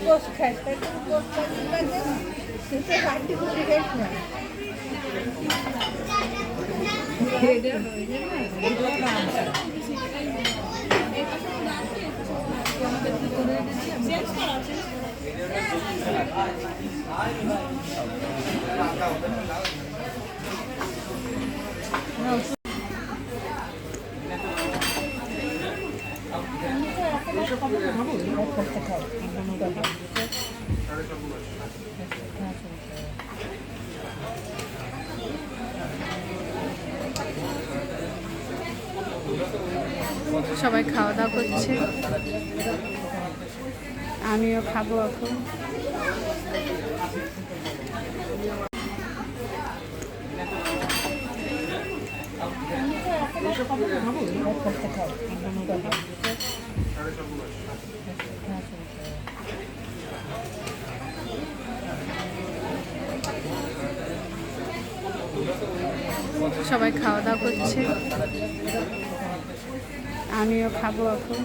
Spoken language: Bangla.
পোস্ট খাস তাই তো পোস্ট খাস কিন্তু বাড়িতে খুশি খাইস না সবাই খাওয়া দাওয়া করছে। আমিও খাব এখন। সবাই খাওয়া দাওয়া করছে। আমিও খাব এখন।